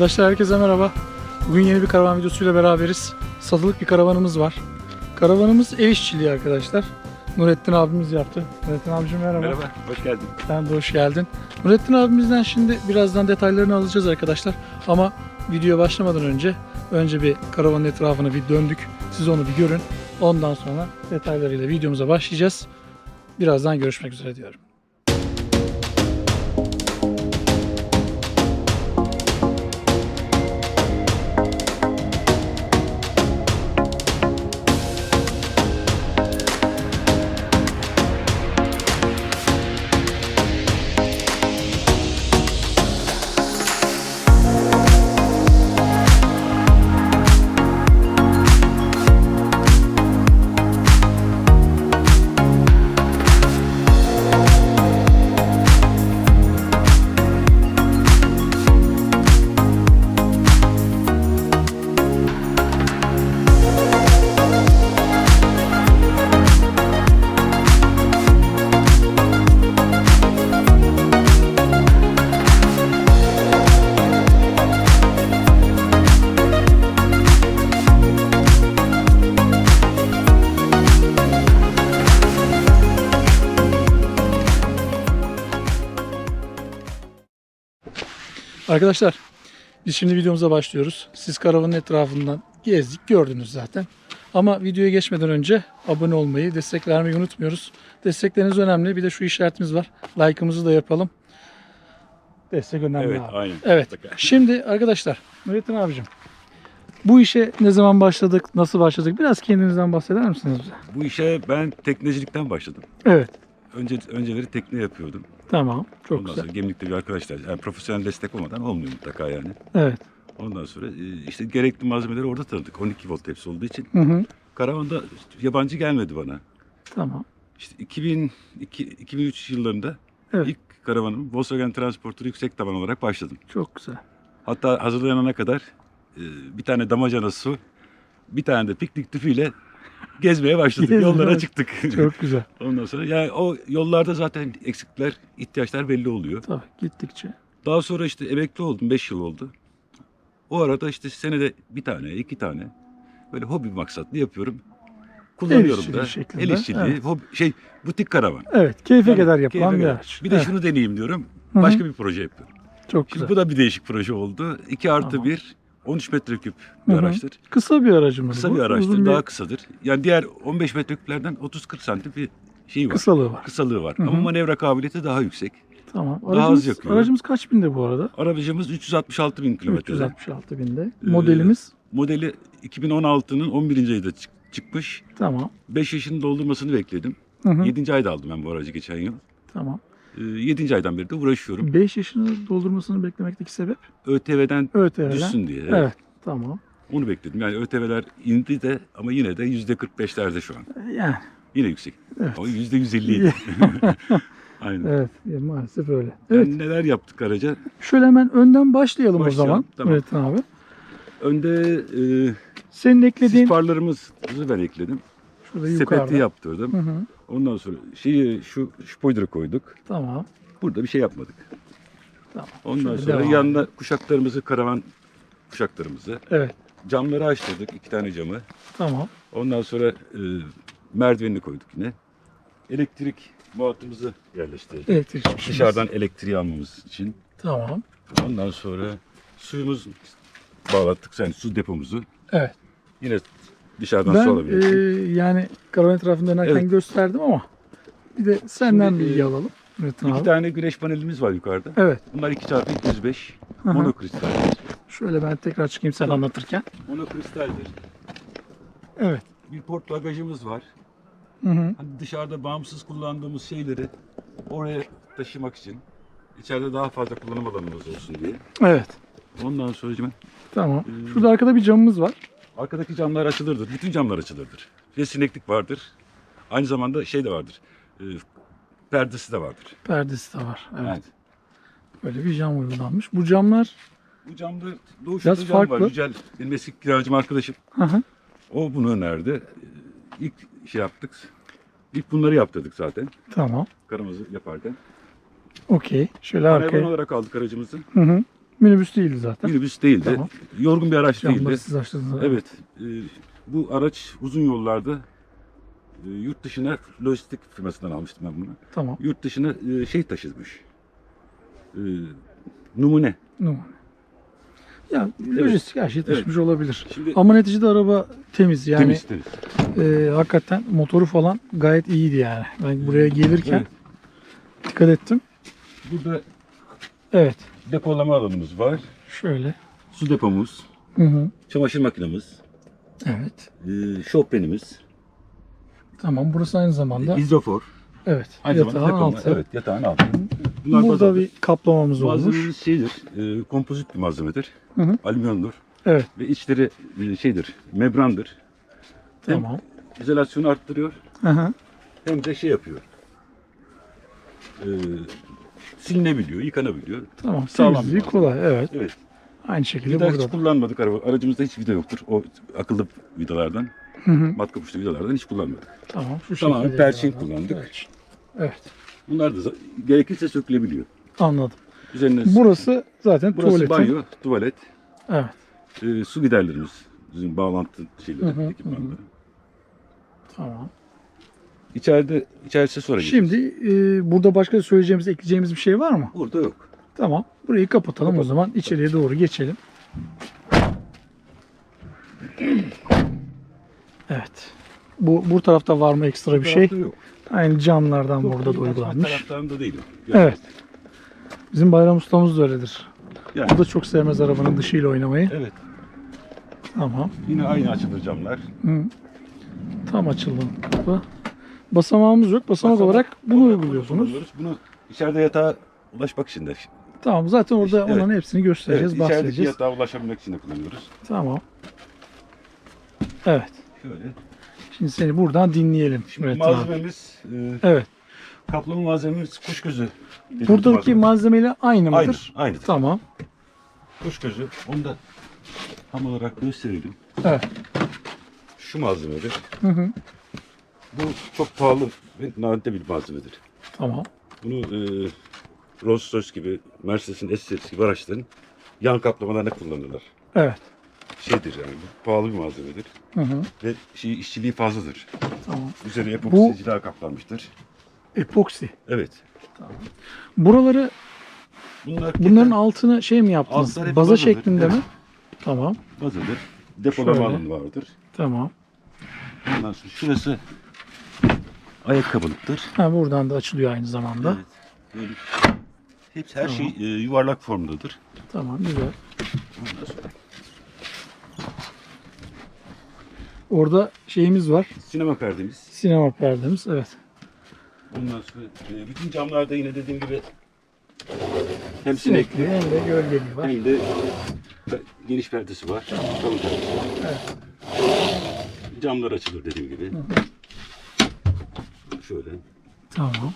Arkadaşlar herkese merhaba. Bugün yeni bir karavan videosuyla beraberiz. Satılık bir karavanımız var. Karavanımız ev işçiliği arkadaşlar. Nurettin abimiz yaptı. Nurettin abicim merhaba. Merhaba, hoş geldin. Sen de hoş geldin. Nurettin abimizden şimdi birazdan detaylarını alacağız arkadaşlar. Ama videoya başlamadan önce önce bir karavanın etrafını bir döndük. Siz onu bir görün. Ondan sonra detaylarıyla videomuza başlayacağız. Birazdan görüşmek üzere diyorum. Arkadaşlar biz şimdi videomuza başlıyoruz. Siz karavanın etrafından gezdik gördünüz zaten. Ama videoya geçmeden önce abone olmayı, destek vermeyi unutmuyoruz. Destekleriniz önemli. Bir de şu işaretimiz var. Like'ımızı da yapalım. Destek önemli Evet, abi. aynen. Evet. Şimdi arkadaşlar Nurettin abicim bu işe ne zaman başladık, nasıl başladık? Biraz kendinizden bahseder misiniz bize? Bu işe ben teknecilikten başladım. Evet. Önce önceleri tekne yapıyordum. Tamam. Çok Ondan güzel. sonra gemlikte bir arkadaşlar, yani profesyonel destek olmadan olmuyor mutlaka yani. Evet. Ondan sonra e, işte gerekli malzemeleri orada tanıdık. 12 volt hepsi olduğu için. Hı hı. Karavanda yabancı gelmedi bana. Tamam. İşte 2002, 2003 yıllarında Evet. ilk karavanım Volkswagen Transporter yüksek taban olarak başladım. Çok güzel. Hatta hazırlanana kadar e, bir tane damacana su, bir tane de piknik tüpüyle gezmeye başladık. Gezmeye Yollara çıktık. Çok güzel. Ondan sonra yani o yollarda zaten eksikler, ihtiyaçlar belli oluyor. Tabii gittikçe. Daha sonra işte emekli oldum, 5 yıl oldu. O arada işte senede bir tane, iki tane böyle hobi maksatlı yapıyorum. Kullanıyorum işçiliği da. şeklinde, El işçiliği, evet. hobi, şey butik karavan. Evet. Keyfe Yani kadar yapılan keyfe bir araç. Bir de Evet, şunu deneyeyim diyorum. Başka bir proje yapıyorum. Çok Şimdi güzel. bu da bir değişik proje oldu. 2 artı Tamam. 1, 13 metreküp bir Hı hı. araçtır. Kısa bir aracımız Kısa bu. bir araçtır, Uzun daha bir kısadır. Yani diğer 15 metreküplerden 30-40 santim bir şey var. kısalığı var. Kısalığı var. Hı hı. Ama manevra kabiliyeti daha yüksek. Tamam. Daha az Aracımız, yakıyor. aracımız kaç binde bu arada? Arabacımız 366 bin kilometrede. 366 binde. Ee, Modelimiz Modeli 2016'nın 11. ayında çık- çıkmış. tamam. 5 yaşını doldurmasını bekledim. Hı hı. 7. ayda aldım ben bu aracı geçen yıl. Tamam. 7. aydan beri de uğraşıyorum. 5 yaşını doldurmasını beklemekteki sebep ÖTV'den ÖTV'den. düşsün diye. Evet. Tamam. Onu bekledim. Yani ÖTV'ler indi de ama yine de %45'lerde şu an. Yani Yine yüksek. Evet. Ama %150 Aynen. evet maalesef öyle. Yani Evet. neler yaptık araca? Şöyle hemen önden başlayalım, o Başlayalım, zaman. tamam. Nurettin abi. Önde e, Senin sis eklediğin farlarımızı ben ekledim. şurada Sepeti yukarıda. yaptırdım. Hı hı. Ondan sonra şeyi şu spoiler'ı koyduk. Tamam. Burada bir şey yapmadık. Tamam. Ondan Şöyle sonra devam yanında kuşaklarımızı, karavan kuşaklarımızı, Evet. camları açtırdık, iki tane camı. Tamam. Ondan sonra e, merdivenini koyduk yine. Elektrik muhatımızı yerleştirdik. Elektrik. Dışarıdan elektriği almamız için. Tamam. Ondan sonra suyumuz bağlattık, yani su depomuzu. Evet. Yine dışarıdan Ben su alabiliyorsun. e, yani karavan etrafında dönerken Evet. gösterdim ama bir de senden Şimdi, bilgi alalım. Nurettin İki abi. tane güneş panelimiz var yukarıda. Evet. Bunlar 2 çarpı 205 Hı hı. monokristal. Şöyle ben tekrar çıkayım sen anlatırken. Monokristaldir. Evet. Bir port bagajımız var. Hı hı. Hani dışarıda bağımsız kullandığımız şeyleri oraya taşımak için içeride daha fazla kullanım alanımız olsun diye. Evet. Ondan sonra Tamam. Hmm. Şurada arkada bir camımız var. Arkadaki camlar açılırdır. Bütün camlar açılırdır. Ve sineklik vardır. Aynı zamanda şey de vardır. e, perdesi de vardır. Perdesi de var. Evet. Yani Böyle bir cam uygulanmış. Bu camlar bu camda Doğuş Biraz Biraz cam var. farklı. Yücel benim eski kiracım arkadaşım. hı hı. O bunu önerdi. E, İlk şey yaptık. İlk bunları yaptırdık zaten. Tamam. Karamızı yaparken. Okey. Şöyle arkaya. olarak aldık aracımızı. Hı hı. Minibüs değildi zaten. Minibüs değildi. Tamam. Yorgun bir araç Camları değildi. siz açtınız. Evet. e, bu araç uzun yollarda e, yurt dışına lojistik firmasından almıştım ben bunu. Tamam. Yurt dışına e, şey taşımış. E, numune. Numune. Ya lojistik her şey taşımış olabilir. Şimdi Ama neticede araba temiz yani temiz temiz. e, hakikaten motoru falan gayet iyiydi yani. Ben buraya gelirken Evet. dikkat ettim. Burada Evet. depolama alanımız var. Şöyle. Su depomuz, Hı hı. çamaşır makinemiz, Evet. e, şofbenimiz, Tamam. Burası aynı zamanda hidrofor. evet. Aynı Yatağın zamanda depolama. altı. Evet, yatağın altı. Bunlar Burada bazadır. bir kaplamamız olmuş. Malzememiz şeydir, e, kompozit bir malzemedir. Hı hı. Alüminyumdur. Evet. Ve içleri e, şeydir, membrandır. Hem Tamam. izolasyonu arttırıyor Hı hı. hem de şey yapıyor. E, silinebiliyor, yıkanabiliyor. Tamam. Sağlam Temizliği bir kolay. Evet. Evet. Aynı şekilde Vida burada. hiç kullanmadık araba. Aracımızda hiç vida yoktur. O akıllı vidalardan, Hı hı. matkap uçlu vidalardan hiç kullanmadık. Tamam. Şu Tamamen şekilde perçin kullandık. Perçin. Evet. Bunlar da gerekirse sökülebiliyor. Anladım. Üzerine Burası zaten burası tuvaletin. banyo, tuvalet, Evet. e, su giderlerimiz, bizim bağlantı şeyleri, Hı hı, ekipmanları. Tamam. İçeride, içerisi sonra. Şimdi e, burada başka söyleyeceğimiz, ekleyeceğimiz bir şey var mı? Burada yok. Tamam. Burayı kapatalım o Kapatalım. zaman. içeriye doğru geçelim. Evet. Bu bu tarafta var mı ekstra bir şey? Yok. Aynı camlardan Yok, burada da uygulanmış. taraftarında değilim. Yani, Evet. Bizim bayram ustamız da öyledir. Yani, O da çok sevmez arabanın dışıyla oynamayı. evet. Tamam. Yine aynı açılır camlar. Hı. Tam açıldı kapı. Basamağımız yok. Basamak, Basamak olarak bunu olarak uyguluyorsunuz. Bunu içeride yatağa ulaşmak için de. Tamam. Zaten orada İşte, evet. onların hepsini göstereceğiz, Evet, içerideki bahsedeceğiz. yatağa ulaşabilmek için de kullanıyoruz. Tamam. Evet. Şöyle. Şimdi seni buradan dinleyelim. Şimdi Evet, malzememiz, e, Evet. kaplama malzememiz kuş gözü. Buradaki malzeme. malzemeyle aynı aynı, mıdır? aynıdır. Tamam. Kuş gözü. Onu da tam olarak gösterelim. Evet. Şu malzemedir. Hı hı. Bu çok pahalı ve nadide bir malzemedir. Tamam. Bunu e, Rolls Royce gibi, Mercedes'in S-Series gibi araçların yan kaplamalarına kullanırlar. Evet. Şeydir yani, bu pahalı bir malzemedir. Hı hı. Ve şey, işçiliği fazladır. Tamam. Üzerine Bu- epoksiciler kaplanmıştır. Epoksi. Evet. Buraları Bunlar bunların altını şey mi yaptınız? Baza bazadır. şeklinde Evet. mi? Tamam. bazadır. Depolama alanı vardır. Tamam. Ondan sonra şurası ayakkabılıktır. Ha buradan da açılıyor aynı zamanda. Evet. Böyle hepsi her şey e, yuvarlak formdadır. Tamam güzel. Orada şeyimiz var. sinema perdemiz. Sinema perdemiz. Evet. Ondan sonra e, bütün camlarda yine dediğim gibi hem Sinekli sinekli hem de gölgeli var. hem de geniş perdesi var. Kalın perdesi var. Evet. Camlar açılır dediğim gibi. Şöyle. Tamam.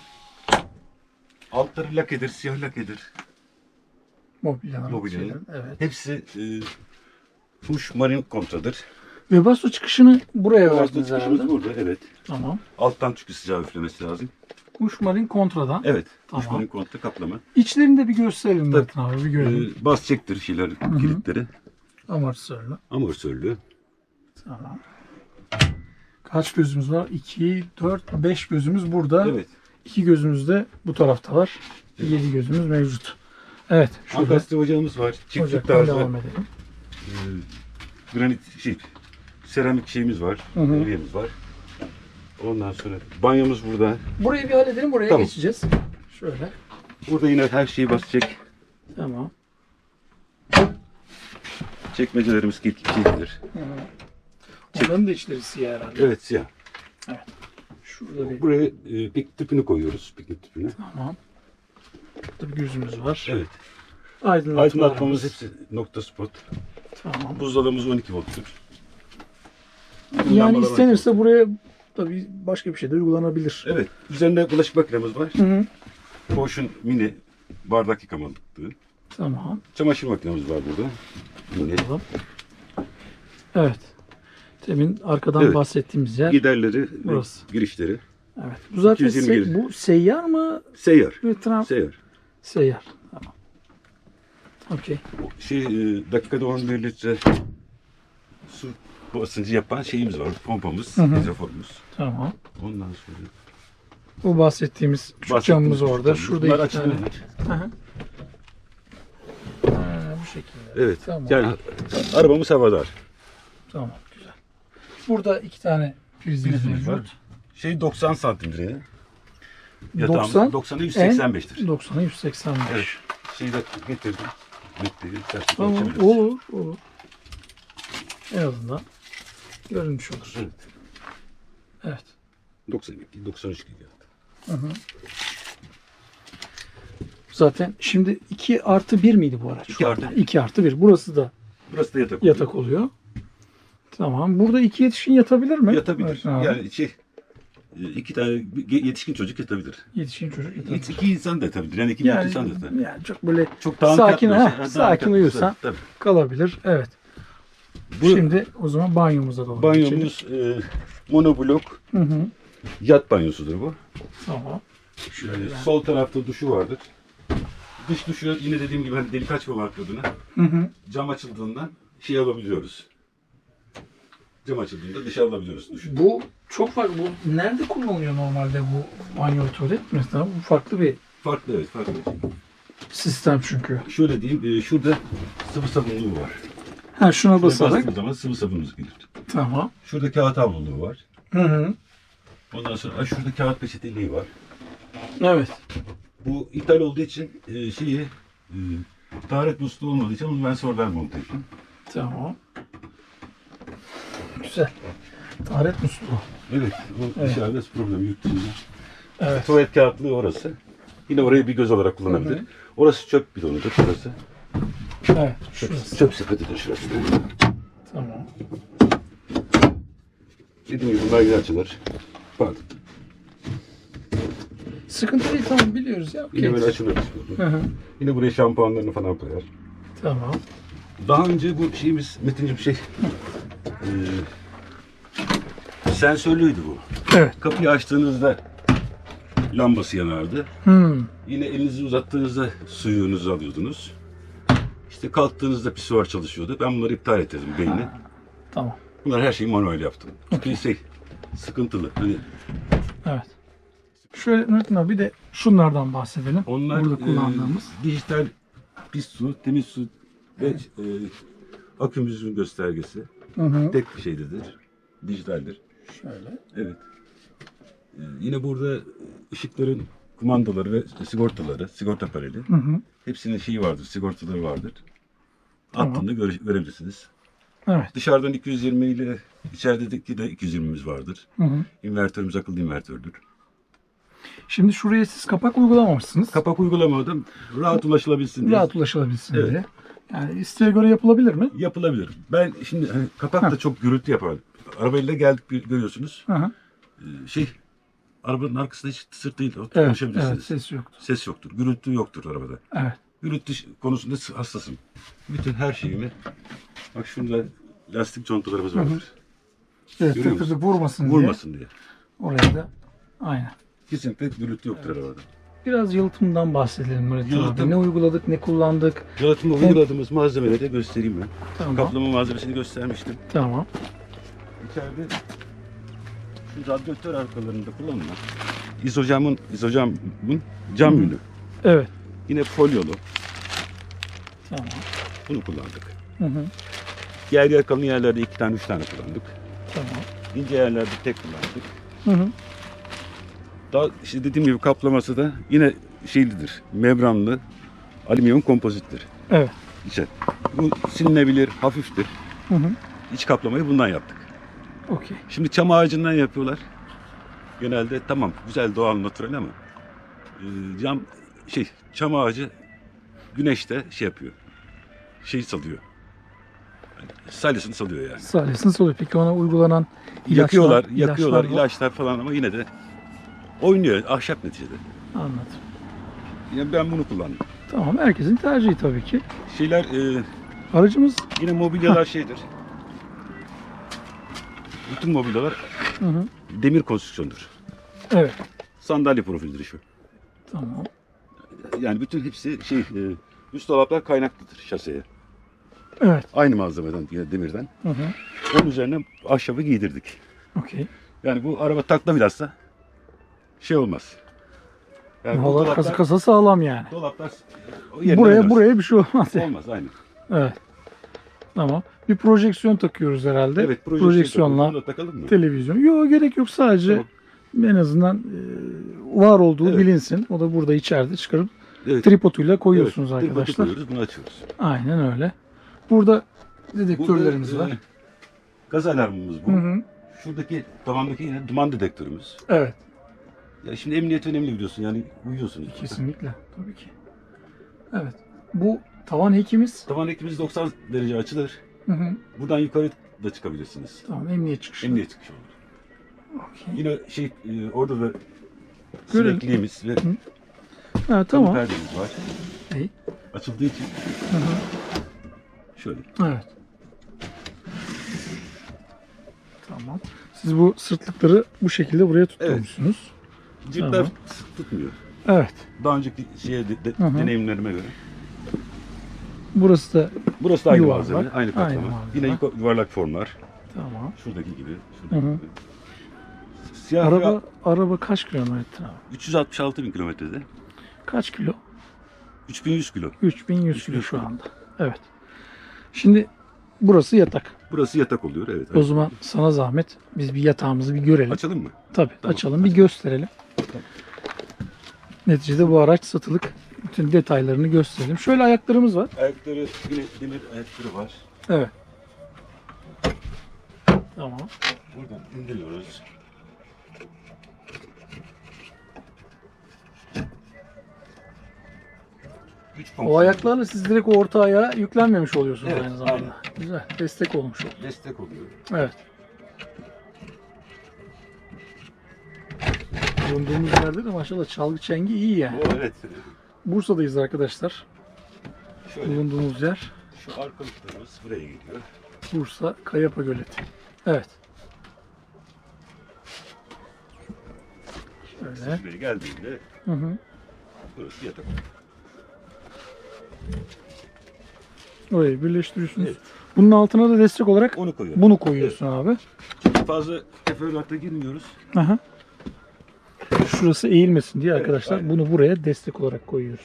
Altları lakedir, siyah lakedir. Mobilyalar. Mobilyanın. şeyler, Evet. Hepsi e, Fuş Marine Kontradır. Webasto çıkışını buraya Alttan verdiniz çıkışımız herhalde. burada, evet. Tamam. Alttan çünkü sıcağı üflemesi lazım. Kuşmarin kontradan. Evet. Tamam. Fuş Marine Kontra kaplama. İçlerini de bir gösterelim Tabii. Metin abi. Bir görelim. E, bas çektir şeyler, kilitleri. Amortisörlü. Amortisörlü. Tamam. Kaç gözümüz var? 2, 4, 5 gözümüz burada. Evet. 2 gözümüz de bu tarafta var. 7 gözümüz mevcut. Evet. Şurada Ankastre ocağımız var. Çiftlik ocaktan tarzı. devam edelim. e, granit şey, seramik şeyimiz var. Hı hı. Evyemiz var. Ondan sonra banyomuz burada. Burayı bir halledelim. Buraya Tamam. geçeceğiz. Şöyle. Burada yine her şeyi basacak. Tamam. Çekmecelerimiz kilitli kilitlidir. Onların da içleri siyah herhalde. Evet siyah. Şurada bir Buraya e, piknik tüpünü koyuyoruz. Piknik tüpünü. Tamam. Burada bir gözümüz var. Evet. Aydınlatmamız hepsi nokta spot. Tamam. Buzdolabımız 12 volttur. Yani Lambalar istenirse buraya tabii başka bir şey de uygulanabilir. Evet. Üzerinde bulaşık makinemiz var. Hı hı. Potion mini bardak yıkamalıklığı. Tamam. Çamaşır makinemiz var burada. Mini. Bakalım. Evet. Demin arkadan Evet. bahsettiğimiz yer. Giderleri Burası. girişleri. Evet. Bu zaten 220 se- bu seyyar mı? Seyyar. Bir Seyyar. seyyar. Tamam. Okey. Şey e, dakikada 11 litre su basıncı yapan şeyimiz var. Pompamız, Hı hidroforumuz. Tamam. Ondan sonra Bu bahsettiğimiz küçük camımız orada. Şurada Bunlar iki tane. açılabilir. Hı hı. Ha, bu şekilde. Evet. Tamam. Yani arabamız havadar. Tamam. Burada iki tane prizimiz Prizimiz var. mevcut. Şey 90 santimdir yine. 90, 90'a 185'tir. 90'a 185. Evet. Şeyi de getirdim. Bitti. İsterseniz Tamam. ölçebiliriz. Olur. Olur. En azından görünmüş olur. Evet. Evet. 92, 93 gibi. Zaten şimdi 2 artı 1 miydi bu araç? İki artı bir. 2 artı 1. Burası da Burası da yatak. oluyor. yatak oluyor. Tamam. Burada iki yetişkin yatabilir mi? Yatabilir. Evet, abi. yani şey e, iki tane yetişkin çocuk yatabilir. Yetişkin çocuk yatabilir. İki, iki insan da yatabilir. Yani iki Yani, insan da yatabilir. yani çok böyle Çok sakin, ha, dağınık sakin uyursan Tabii. kalabilir. Evet. Bu Şimdi o zaman banyomuza doğru geçelim. banyomuz e, monoblok Hı hı. yat banyosudur bu. Tamam. Yani sol tarafta duşu vardır. Dış duşu yine dediğim gibi hani delik açmamak adına Hı hı. cam açıldığından şey alabiliyoruz. Cam açıldığında dışarı alabiliyoruz duşu. Bu çok farklı. Bu nerede kullanılıyor normalde bu banyo tuvalet mesela? Bu farklı bir Farklı evet farklı. sistem çünkü. Şöyle diyeyim e, şurada sıvı sabunluğu var. Ha şuna Şuraya basarak. bastığımız zaman sıvı sabunumuz gelir. Tamam. Şurada kağıt havluluğu var. Hı hı. Ondan sonra aa, şurada kağıt peçeteliği var. Evet. Bu ithal olduğu için e, şeyi e, taharet musluğu olmadığı için onu ben sonradan monte ettim. Tamam. Güzel. Taharet musluğu. Evet, o Evet. dışarıda problem yurt dışında. Evet. Tuvalet kağıtlığı orası. Yine orayı bir göz olarak kullanabilir. Hı hı. Orası çöp bidonudur burası. Evet. Çöp, Şurası. çöp sepetidir şurası. Tamam. Dediğim gibi bunlar güzel açılır. Pardon. Sıkıntı değil tamam biliyoruz ya. Yine böyle açılır. Hı hı. Yine buraya şampuanlarını falan koyar. Tamam. Daha önce bu şeyimiz Metin'cim şey sensörlüydü bu. Evet. Kapıyı açtığınızda lambası yanardı. Hmm. Yine elinizi uzattığınızda suyunuzu alıyordunuz. İşte kalktığınızda pisuar çalışıyordu. Ben bunları iptal ettirdim beyni. Tamam. Bunlar her şeyi manuel yaptım. Çünkü şey sıkıntılı. Hani Evet. Şöyle Nurettin abi bir de şunlardan bahsedelim. onlar Burada e, kullandığımız. dijital pis su, temiz su ve e, akümüzün göstergesi. Hı hı. Tek bir şeydedir. Dijitaldir. Şöyle. Evet. Ee, yine burada ışıkların kumandaları ve sigortaları, sigorta paneli. Hı hı. Hepsinin şeyi vardır, sigortaları vardır. Tamam. Attığında göre- görebilirsiniz. Evet. Dışarıdan 220 ile içerideki de 220'miz vardır. Hı hı. İnvertörümüz akıllı invertördür. Şimdi şuraya siz kapak uygulamamışsınız. Kapak uygulamadım. Rahat ulaşılabilsin diye. Rahat ulaşılabilsin Evet. diye. Yani isteğe göre yapılabilir mi? Yapılabilir. Ben şimdi hani kapak da çok gürültü yapar. Arabayla geldik bir- görüyorsunuz. Hı hı. Ee, şey arabanın arkasında hiç tısırt değil. Evet. Konuşabilirsiniz. Evet. Ses yoktu. Ses yoktur. Gürültü yoktur arabada. Evet. Gürültü konusunda hassasım. Bütün her şeyimi bak şurada lastik contalarımız vardır. Evet. Görüyor musun? vurmasın, Vurmasın diye. diye. Oraya da. Aynen. Kesinlikle gürültü yoktur arabada. Biraz yalıtımdan bahsedelim Nurettin Yalıtım. abi. Ne uyguladık, ne kullandık. Yalıtımda uyguladığımız malzemeleri de göstereyim ben. Tamam. Kaplama malzemesini göstermiştim. Tamam. İçeride şu radyatör arkalarında kullanılan izocamın, izocamın cam yünü. Evet. Yine folyolu. Tamam. Bunu kullandık. Hı hı. Diğer yer kalın yerlerde iki tane, üç tane kullandık. Tamam. İnce yerlerde tek kullandık. Hı hı. Daha işte dediğim gibi kaplaması da yine şeylidir. Membranlı alüminyum kompozittir. Evet. İçe. Bu silinebilir, hafiftir. Hı hı. İç kaplamayı bundan yaptık. Okey. Şimdi çam ağacından yapıyorlar. Genelde tamam güzel doğal natural ama e, cam şey çam ağacı güneşte şey yapıyor. Şey salıyor. Yani salyasını salıyor yani. Salyasını soruyor. Peki ona uygulanan ilaçlar, yakıyorlar, yakıyorlar ilaçlar ilaçlar falan ama yine de oynuyor ahşap neticede. Anladım. Yani ben bunu kullandım. Tamam. Herkesin tercihi tabii ki. Şeyler e, Aracımız yine mobilyalar şeydir. Bütün mobilyalar hı hı. demir konstrüksiyondur. Evet. Sandalye profildir şu. Tamam. Yani bütün hepsi şey e, Üst dolaplar kaynaklıdır şaseye. Evet. Aynı malzemeden, yine demirden. Hı hı. Onun üzerine ahşabı giydirdik. Okey. Yani bu araba takla bilhassa şey olmaz. Yani bu Valla kasa kasa sağlam yani. dolaplar yerine Buraya buraya bir şey olmaz. yani. Olmaz aynı. Evet. Tamam. Bir projeksiyon takıyoruz herhalde. Evet projeksiyon Projeksiyonla takıyoruz. Takalım mı? televizyon. Yok gerek yok sadece en azından e, var olduğu Evet. bilinsin. O da burada içeride çıkarıp Evet. tripoduyla koyuyorsunuz Evet, tripodu arkadaşlar. koyuyoruz, bunu açıyoruz. Aynen öyle. Burada dedektörlerimiz Burada, var. e, Gaz alarmımız bu. Hı hı. Şuradaki tavandaki yine duman dedektörümüz. Evet. Ya şimdi emniyet önemli biliyorsun yani uyuyorsunuz. Kesinlikle. Tabii ki. Evet. Bu tavan ekimiz. Tavan ekimiz 90 derece açılır. Hı hı. Buradan yukarı da çıkabilirsiniz. Tamam emniyet çıkışı. Emniyet çıkışı olur. Okey. Yine şey e, orada da Görelim. sinekliğimiz ve Ha, tamam. tamam. perdemiz var. İyi. Açıldığı için Hı hı. şöyle. Evet. Tamam. Siz bu sırtlıkları bu şekilde buraya tutturmuşsunuz. Cipler Tamam. sık tutmuyor. Evet. Daha önceki şeye de, de- Hı hı. deneyimlerime göre. Burası da Burası da aynı Yuvarlak, malzeme, aynı aynı kaplama. malzeme. Yine yuka- yuvarlak formlar. tamam. Şuradaki gibi. Hı Şuradaki hı. gibi. Siyah Araba araba kaç kilometre abi? 366 bin kilometrede. Kaç kilo? 3100 kilo. 3100 kilo şu anda. Evet. Şimdi burası yatak. Burası yatak oluyor. Evet. O zaman sana zahmet biz bir yatağımızı bir görelim. Açalım mı? Tabii Tamam, açalım bir gösterelim. Neticede bu araç satılık. Bütün detaylarını gösterelim. Şöyle ayaklarımız var. Ayakları yine demir ayakları var. Evet. Tamam. Buradan indiriyoruz. Güç O fonksiyonu. ayaklarla siz direkt o orta ayağa yüklenmemiş oluyorsunuz Evet, aynı zamanda. aynen. Güzel. Destek olmuş oldu. destek oluyor. Evet. Bulunduğumuz yerde de maşallah çalgı çengi iyi yani. Bu evet. Bursa'dayız arkadaşlar. Şöyle Bulunduğumuz yer şu arkalıklarımız buraya gidiyor. Bursa Kayapa Göleti. Evet. Şöyle. Buraya geldiğinde Hı hı. burası yatak. Orayı birleştiriyorsunuz. Evet. Bunun altına da destek olarak Onu koyuyorum. bunu koyuyorsun abi. Çok fazla teferruata girmiyoruz. Aha. Şurası eğilmesin diye Evet, arkadaşlar aynen. bunu buraya destek olarak koyuyoruz.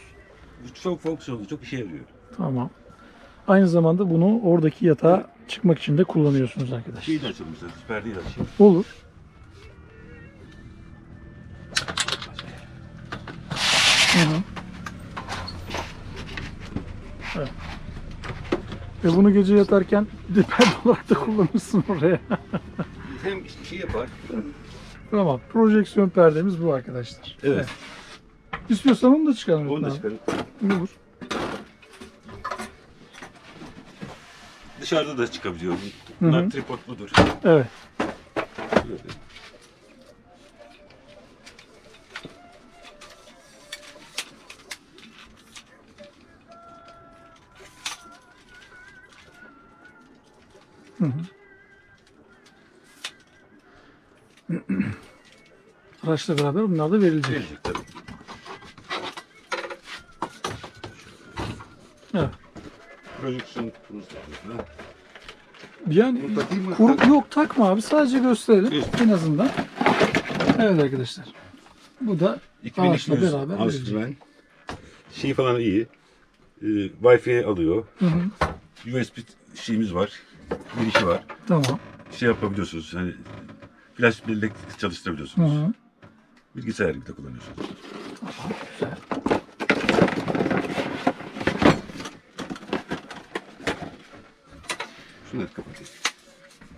Bu çok fonksiyonlu, çok işe yarıyor. Tamam. Aynı zamanda bunu oradaki yatağa çıkmak için de kullanıyorsunuz arkadaşlar. Şeyi de açalım mesela, perdeyi de açayım. Olur. Hı hı. Evet. Ve bunu gece yatarken perde olarak da kullanırsın oraya. Hem şey yapar. Tamam. Projeksiyon perdemiz bu arkadaşlar. Evet. İstiyorsan onu da çıkaralım. Onu da çıkarın. Olur. Dışarıda da çıkabiliyor. Bunlar hı. tripodludur. Evet. Böyle. Hı hı. Araçla beraber bunlar da verilecek. Gelecek tabii. Evet. Projeksiyon kutumuz da. Yani Bunu takayım mı? kur- Tak- yok takma abi sadece gösterelim Evet. en azından. Evet arkadaşlar. Bu da 2200 Ağaçla beraber Anstümen. Şey falan iyi. Ee, Wi-Fi alıyor. Hı hı. USB şeyimiz var. Girişi var. tamam. Şey yapabiliyorsunuz. Hani flash bellek Hı çalıştırabiliyorsunuz. hı. Bilgisayar gibi de kullanıyorsunuz. Güzel. Şunları kapatayım.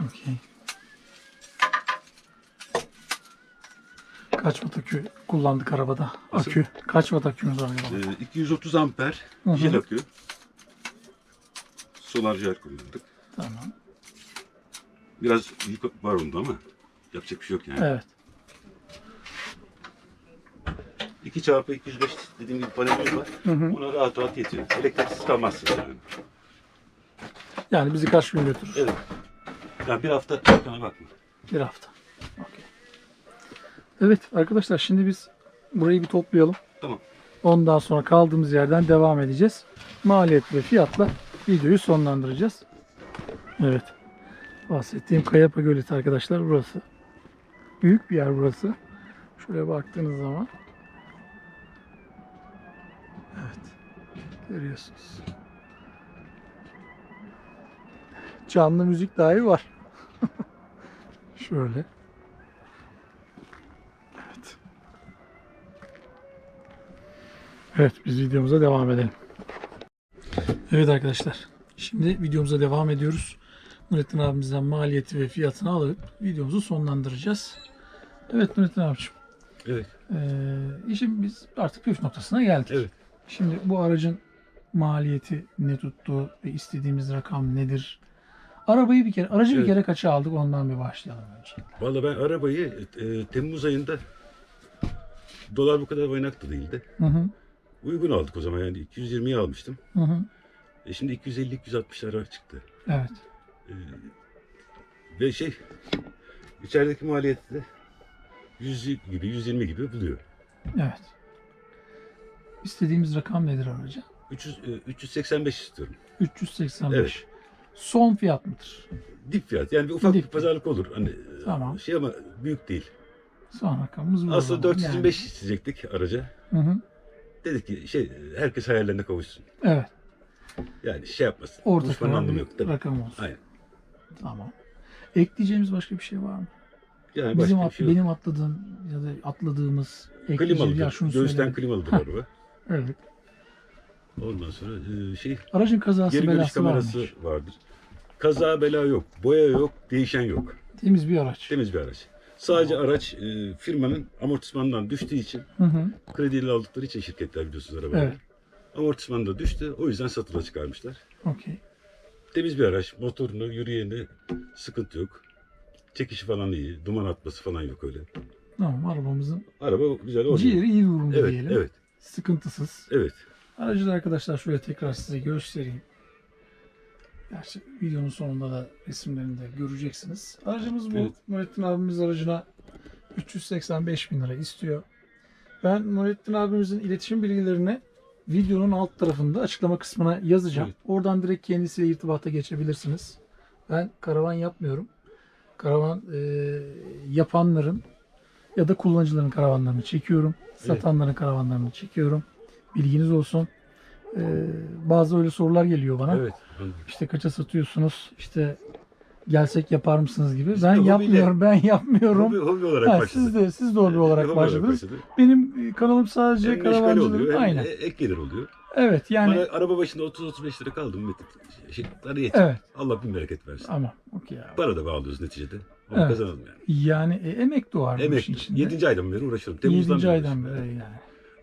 Okey. Kaç watt akü kullandık arabada? Nasıl? Akü. Kaç watt akümüz var arabada? Ee, 230 amper Hı hı. jel akü. Solar jel kullandık. Tamam. Biraz yük var onda ama yapacak bir şey yok yani. Evet. 2 çarpı 205 dediğim gibi panelimiz var. Hı hı. Ona rahat rahat yetiyor. Elektriksiz kalmazsınız yani. Yani bizi kaç gün götürür? Evet. Yani bir hafta arkana bakma. Bir hafta. Okey. Evet arkadaşlar şimdi biz burayı bir toplayalım. Tamam. Ondan sonra kaldığımız yerden devam edeceğiz. Maliyet ve fiyatla videoyu sonlandıracağız. Evet. Bahsettiğim Kayapa Göleti arkadaşlar burası. Büyük bir yer burası. Şuraya baktığınız zaman. Evet. Görüyorsunuz. Canlı müzik dahi var. Şöyle. Evet. Evet biz videomuza devam edelim. Evet arkadaşlar. Şimdi videomuza devam ediyoruz. Nurettin abimizden maliyeti ve fiyatını alıp videomuzu sonlandıracağız. Evet Nurettin abiciğim. Evet. Ee, işin biz artık püf noktasına geldik. Evet. Şimdi bu aracın maliyeti ne tuttu ve istediğimiz rakam nedir? Arabayı bir kere, aracı bir Evet. kere kaça aldık ondan bir başlayalım önce. Valla ben arabayı e, Temmuz ayında dolar bu kadar oynak da değildi. Hı hı. Uygun aldık o zaman yani 220'ye almıştım. Hı hı. E şimdi 250-260 lira çıktı. Evet. E, ve şey içerideki maliyeti de 100 gibi 120 gibi buluyor. Evet. İstediğimiz rakam nedir araca? 300, e, 385 istiyorum. 385. Evet. Son fiyat mıdır? Dip fiyat. Yani bir ufak Dip. bir pazarlık olur. Hani e, Tamam. şey ama büyük değil. Son rakamımız bu. Aslında zaman. 425 isteyecektik araca. Yani. Hı hı. Dedik ki şey herkes hayallerine kavuşsun. Evet. Yani şey yapmasın. Orta Konuşmanın karar anlamı bir yok. Tabii. rakam olsun. Aynen. Tamam. Ekleyeceğimiz başka bir şey var mı? Yani Bizim at, şey yok. benim atladığım ya da atladığımız Klimalı. ekleyeceğimiz ya şunu Göğüsten söylemek. klimalıdır araba. Evet. Ondan sonra e, şey Aracın kazası geri görüş belası kamerası varmış. vardır. Kaza bela yok. Boya yok. Değişen yok. Temiz bir araç. Temiz bir araç. Sadece araç e, firmanın amortismanından düştüğü için Hı hı. krediyle aldıkları için şirketler biliyorsunuz arabayı. Evet. Amortisman da düştü. O yüzden satıla çıkarmışlar. Okey. Temiz bir araç. Motorunu, yürüyeni sıkıntı yok. Çekişi falan iyi. Duman atması falan yok öyle. Tamam arabamızın Araba güzel oluyor. ciğeri iyi durumda Evet, diyelim. evet, Sıkıntısız. evet. Aracı da arkadaşlar şöyle tekrar size göstereyim. Gerçi videonun sonunda da resimlerini de göreceksiniz. Aracımız bu. Evet. Nurettin abimiz aracına 385 bin lira istiyor. Ben Nurettin abimizin iletişim bilgilerini videonun alt tarafında açıklama kısmına yazacağım. Evet. Oradan direkt kendisiyle irtibata geçebilirsiniz. Ben karavan yapmıyorum. Karavan e, yapanların ya da kullanıcıların karavanlarını çekiyorum. Satanların karavanlarını çekiyorum. Bilginiz olsun. Ee, bazı öyle sorular geliyor bana. Evet. İşte kaça satıyorsunuz? İşte gelsek yapar mısınız gibi. Biz ben hobiyle- yapmıyorum, ben yapmıyorum. Hobi, hobi olarak Ha, başladı. siz de siz de hobi olarak başladınız. başladı. Benim e, kanalım sadece meşgale karavancılık. oluyor Aynen. ek gelir oluyor. Evet yani Bana araba başında 30-35 lira kaldı mı Metin? Şey, yeter. evet Allah bin bereket versin. ama okey abi. Para da bağlıyoruz neticede. Onu Evet. kazanalım yani. Yani e, emek doğar bu Emek. işin içinde. 7. aydan beri uğraşıyorum. Temmuz'dan 7. beri aydan beri yani.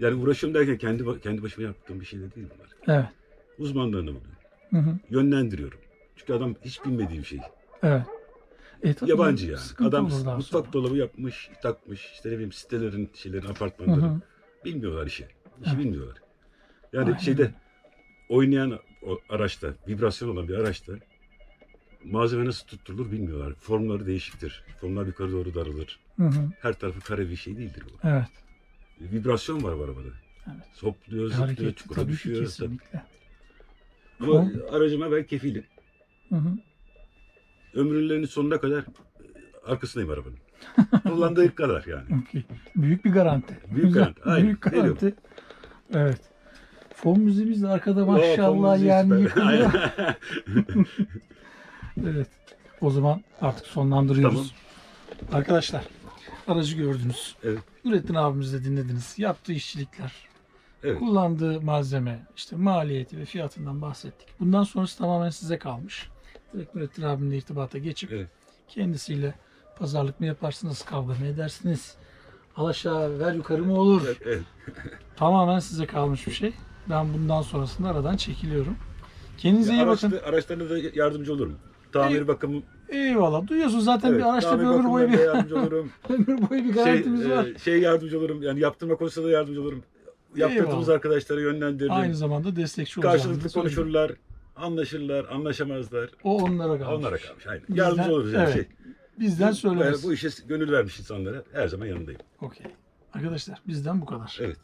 Yani uğraşıyorum derken kendi kendi başıma yaptığım bir şey de değil bunlar. Evet. Uzmanlarını buluyorum. Hı hı. Yönlendiriyorum. Çünkü adam hiç bilmediği bir şey. Evet. E, tabii Yabancı yani. Adam mutfak sonra. dolabı yapmış, takmış. işte ne bileyim sitelerin, şeylerin, Hı apartmanların. hı. Bilmiyorlar işi. İşi Evet. bilmiyorlar. Yani Aynen. şeyde oynayan o araçta, vibrasyon olan bir araçta malzeme nasıl tutturulur bilmiyorlar. Formları değişiktir. Formlar yukarı doğru daralır. Hı hı. Her tarafı kare bir şey değildir bu. Evet. Vibrasyon var bu arabada. Evet. Hopluyor, zıplıyor, çukura düşüyor. kesinlikle. Ama aracıma ben kefilim. Hı hı. Ömürlerinin sonuna kadar arkasındayım arabanın. Kullandığı kadar yani. Okey. Büyük bir garanti. Büyük Güzel. garanti, aynen. Büyük garanti. Evet. Fon müziğimiz de arkada maşallah yani yıkılıyor. Evet. O zaman artık sonlandırıyoruz. Arkadaşlar aracı gördünüz. Evet. Nurettin abimizi de dinlediniz. Yaptığı işçilikler, Evet. kullandığı malzeme, işte maliyeti ve fiyatından bahsettik. Bundan sonrası tamamen size kalmış. Direkt Nurettin abimle irtibata geçip Evet. kendisiyle pazarlık mı yaparsınız, kavga mı edersiniz? Al aşağı ver yukarı mı olur? Evet. Tamamen size kalmış bir şey. Ben bundan sonrasında aradan çekiliyorum. Kendinize iyi bakın. Araçta, araçlarına da yardımcı olurum. Tamir İyi. bakım. Eyvallah. Duyuyorsun zaten Evet, bir araçta tamir bir ömür boyu bakımlarında bir, yardımcı olurum. ömür boyu bir şey, garantimiz var. e, şey yardımcı olurum. Yani yaptırma konusunda da yardımcı olurum. Yaptırdığımız Eyvallah. arkadaşlara yönlendiririm. Aynı zamanda destekçi olacağımızı Karşılıklı konuşurlar. Anlaşırlar, anlaşamazlar. O onlara kalmış. Onlara kalmış. Aynen. Bizden- Yardımcı oluruz yani evet. şey. Bizden söylemez. Yani bu işe gönül vermiş insanlara her zaman yanındayım. Okey. Arkadaşlar bizden bu kadar. Evet.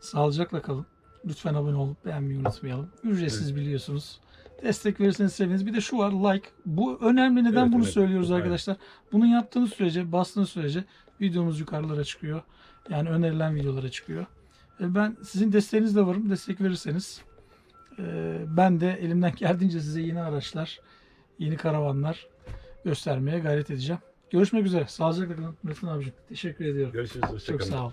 Sağlıcakla kalın. Lütfen abone olup beğenmeyi unutmayalım. Ücretsiz biliyorsunuz. Destek verirseniz seviniriz. Bir de şu var like. Bu önemli. Neden Evet, bunu evet. söylüyoruz Aynen. arkadaşlar? Bunu yaptığınız sürece, bastığınız sürece videomuz yukarılara çıkıyor. Yani önerilen videolara çıkıyor. E, Ben sizin desteğinizle varım. Destek verirseniz e, ben de elimden geldiğince size yeni araçlar, yeni karavanlar göstermeye gayret edeceğim. Görüşmek üzere. Sağlıcakla kalın. Metin abicim. Teşekkür ediyorum. Görüşürüz. Çok sağ ol.